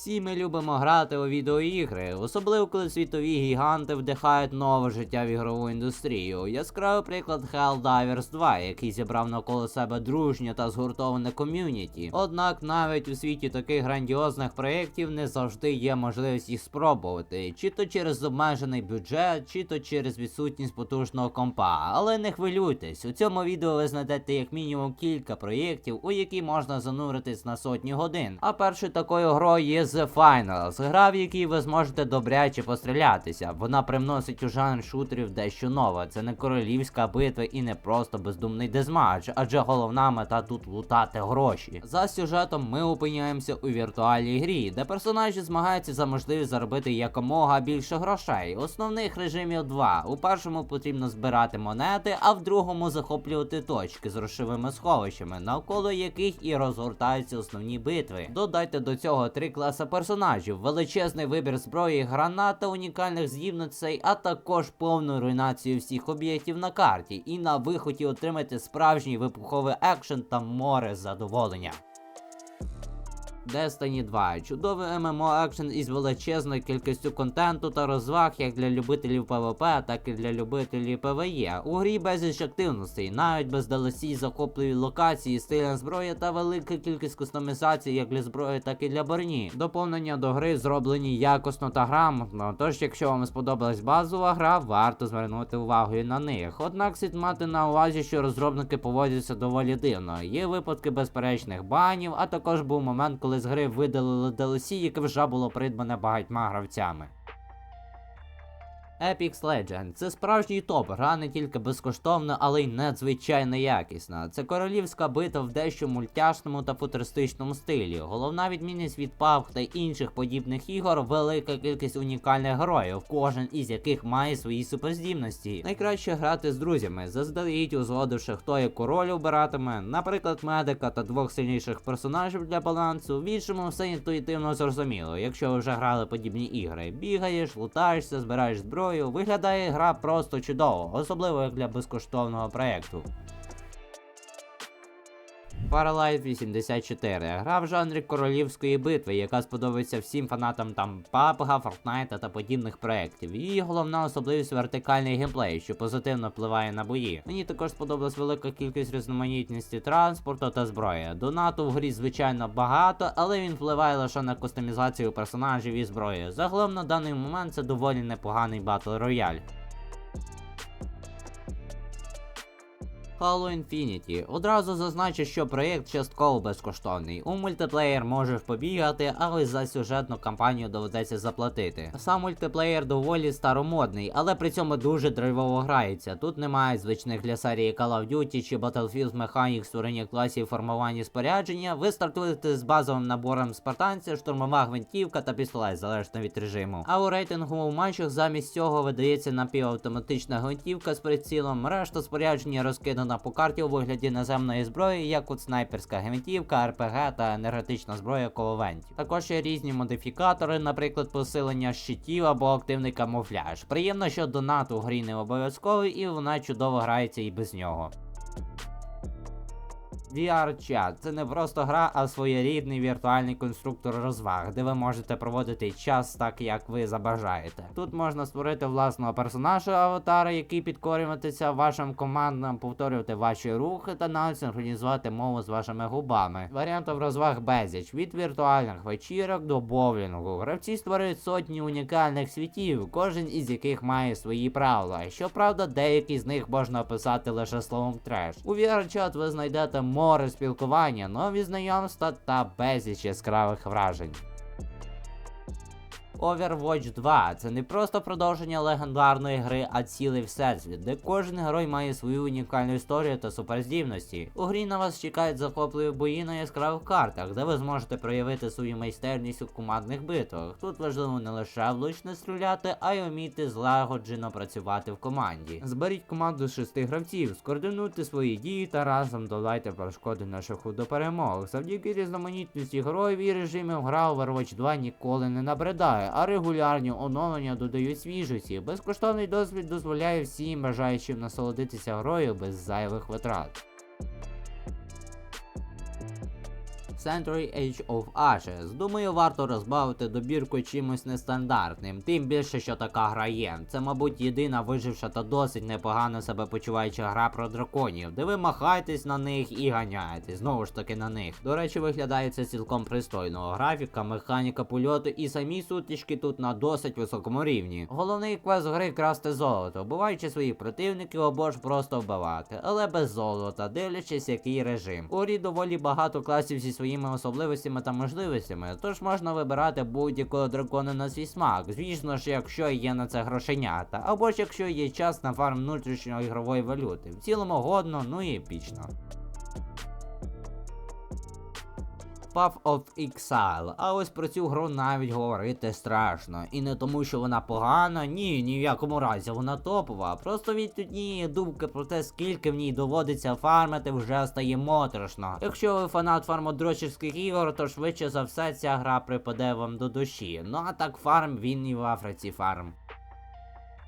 Всі ми любимо грати у відеоігри, особливо коли світові гіганти вдихають нове життя в ігрову індустрію. Яскравий приклад Helldivers 2, який зібрав навколо себе дружнє та згуртоване ком'юніті. Однак навіть у світі таких грандіозних проєктів не завжди є можливість їх спробувати, чи то через обмежений бюджет, чи то через відсутність потужного компа. Але не хвилюйтесь, у цьому відео ви знайдете як мінімум кілька проєктів, у які можна зануритись на сотні годин. А першою такою грою є The Finals, гра, в якій ви зможете добряче пострілятися. Вона привносить у жанр шутерів дещо нове. Це не королівська битва і не просто бездумний дезматч, адже головна мета тут лутати гроші. За сюжетом ми опиняємося у віртуальній грі, де персонажі змагаються за можливість заробити якомога більше грошей. Основних режимів два. У першому потрібно збирати монети, а в другому захоплювати точки з грошовими сховищами, навколо яких і розгортаються основні битви. Додайте до цього три класи персонажів, величезний вибір зброї, гранат та унікальних здібностей, а також повну руйнацію всіх об'єктів на карті. І на виході отримати справжній вибуховий екшен та море задоволення. Destiny 2 чудовий MMO екшен із величезною кількістю контенту та розваг як для любителів PvP, так і для любителів PvE. У грі безліч активностей, навіть без DLC захопливі локації, стильна зброя та велика кількість кустомізацій як для зброї, так і для броні. Доповнення до гри зроблені якісно та грамотно. Тож, якщо вам сподобалась базова гра, варто звернути увагу і на них. Однак слід мати на увазі, що розробники поводяться доволі дивно. Є випадки безперечних банів, а також був момент, коли з гри видалили DLC, яке вже було придбане багатьма гравцями. Apex Legends – це справжній топ, гра не тільки безкоштовна, але й надзвичайно якісна. Це королівська битва в дещо мультяшному та футуристичному стилі. Головна відмінність від PUBG та інших подібних ігор велика кількість унікальних героїв, кожен із яких має свої суперздібності. Найкраще грати з друзями, заздалегідь узгодивши, хто яку роль обиратиме, наприклад, медика та двох сильніших персонажів для балансу. В іншому все інтуїтивно зрозуміло. Якщо ви вже грали подібні ігри, бігаєш, лутаєшся, збираєш зброю, виглядає гра просто чудово, особливо як для безкоштовного проєкту. Farlight 84 гра в жанрі королівської битви, яка сподобається всім фанатам там PUBG, Fortnite та подібних проєктів. Її головна особливість вертикальний геймплей, що позитивно впливає на бої. Мені також сподобалась велика кількість різноманітності транспорту та зброї. Донату в грі звичайно багато, але він впливає лише на кустомізацію персонажів і зброї. Загалом на даний момент це доволі непоганий батл рояль. Halo Infinity. Одразу зазначу, що проєкт частково безкоштовний. У мультиплеєр можеш побігати, але за сюжетну кампанію доведеться заплатити. Сам мультиплеєр доволі старомодний, але при цьому дуже драйвово грається. Тут немає звичних для серії Call of Duty чи Battlefield механік створення класів формування спорядження. Ви стартуєте з базовим набором спартанця, штурмова гвинтівка та пістолет, залежно від режиму. А у рейтинговому матчах замість цього видається напівавтоматична гвинтівка з прицілом, решта спорядження розкидана по карті у вигляді наземної зброї, як от снайперська гвинтівка, РПГ та енергетична зброя коловентів. Також є різні модифікатори, наприклад, посилення щитів або активний камуфляж. Приємно, що донат у грі не обов'язковий і вона чудово грається і без нього. VR-чат це не просто гра, а своєрідний віртуальний конструктор розваг, де ви можете проводити час так, як ви забажаєте. Тут можна створити власного персонажа аватара, який підкорюватися вашим командам, повторювати ваші рухи та навіть синхронізувати мову з вашими губами. Варіантів розваг безліч від віртуальних вечірок до боулінгу. Гравці створюють сотні унікальних світів, кожен із яких має свої правила. Щоправда, деякі з них можна описати лише словом треш. У VR-чат ви знайдете море спілкування, нові знайомства та безліч яскравих вражень. Overwatch 2 це не просто продовження легендарної гри, а цілий всесвіт, де кожен герой має свою унікальну історію та суперздібності. У грі на вас чекають захопливі бої на яскравих картах, де ви зможете проявити свою майстерність у командних битвах. Тут важливо не лише влучно стріляти, а й вміти злагоджено працювати в команді. Зберіть команду з шести гравців, скоординуйте свої дії та разом долайте перешкоди на шляху до перемог. Завдяки різноманітності героїв і режимів гра Overwatch 2 ніколи не набридає а регулярні оновлення додають свіжості. Безкоштовний досвід дозволяє всім бажаючим насолодитися грою без зайвих витрат. Century Age of Ashes. Думаю, варто розбавити добірку чимось нестандартним, тим більше, що така гра є. Це, мабуть, єдина виживша та досить непогано себе почуваюча гра про драконів, де ви махаєтесь на них і ганяєтесь, знову ж таки на них. До речі, виглядає це цілком пристойно. Графіка, механіка польоту і самі сутички тут на досить високому рівні. Головний квест гри красти золото, вбиваючи своїх противників або ж просто вбивати, але без золота, дивлячись, який режим. У грі доволі багато класів зі своїми особливостями та можливостями, тож можна вибирати будь-якого дракона на свій смак. Звісно ж, якщо є на це грошенята, або ж якщо є час на фарм внутрішньої ігрової валюти. В цілому годно, ну і епічно. Path of Exile. А ось про цю гру навіть говорити страшно. І не тому, що вона погана, ні, ні в якому разі вона топова. Просто від однієї думки про те, скільки в ній доводиться фармити, вже стає моторошно. Якщо ви фанат фармодрочівських ігор, то швидше за все ця гра припаде вам до душі. Ну а так фарм він і в Африці фарм.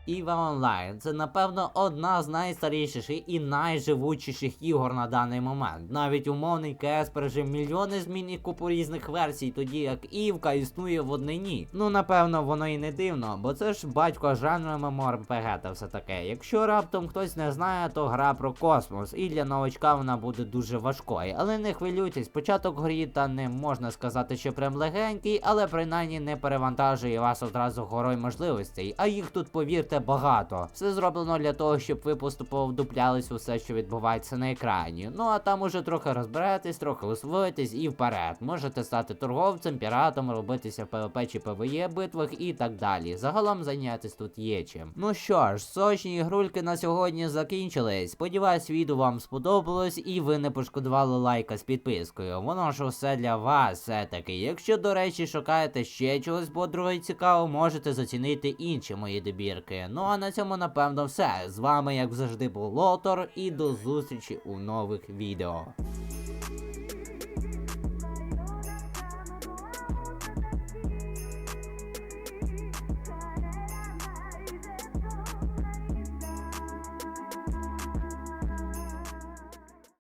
EVE Online це напевно одна з найстаріших і найживучіших ігор на даний момент. Навіть умовний КС пережив мільйони змін і купу різних версій, тоді як Івка існує в однині. Ну напевно воно і не дивно, бо це ж батько жанру MMORPG та все таке. Якщо раптом хтось не знає, то гра про космос, і для новачка вона буде дуже важкою. Але не хвилюйтесь, початок грі та не можна сказати, що прям легенький, але принаймні не перевантажує вас одразу горой можливостей. А їх тут повірте багато. Все зроблено для того, щоб ви поступово вдуплялись у все, що відбувається на екрані. Ну а там уже трохи розберетесь, трохи освоїтесь і вперед. Можете стати торговцем, піратом, робитися в ПВП чи ПВЕ битвах і так далі. Загалом зайнятись тут є чим. Ну що ж, сочні ігрульки на сьогодні закінчились. Сподіваюсь, відео вам сподобалось і ви не пошкодували лайка з підпискою. Воно ж усе для вас все-таки. Якщо, до речі, шукаєте ще чогось бодрого і цікавого, можете зацінити інші мої добірки. Ну а на цьому напевно все. З вами, як завжди, був Лотор, і до зустрічі у нових відео.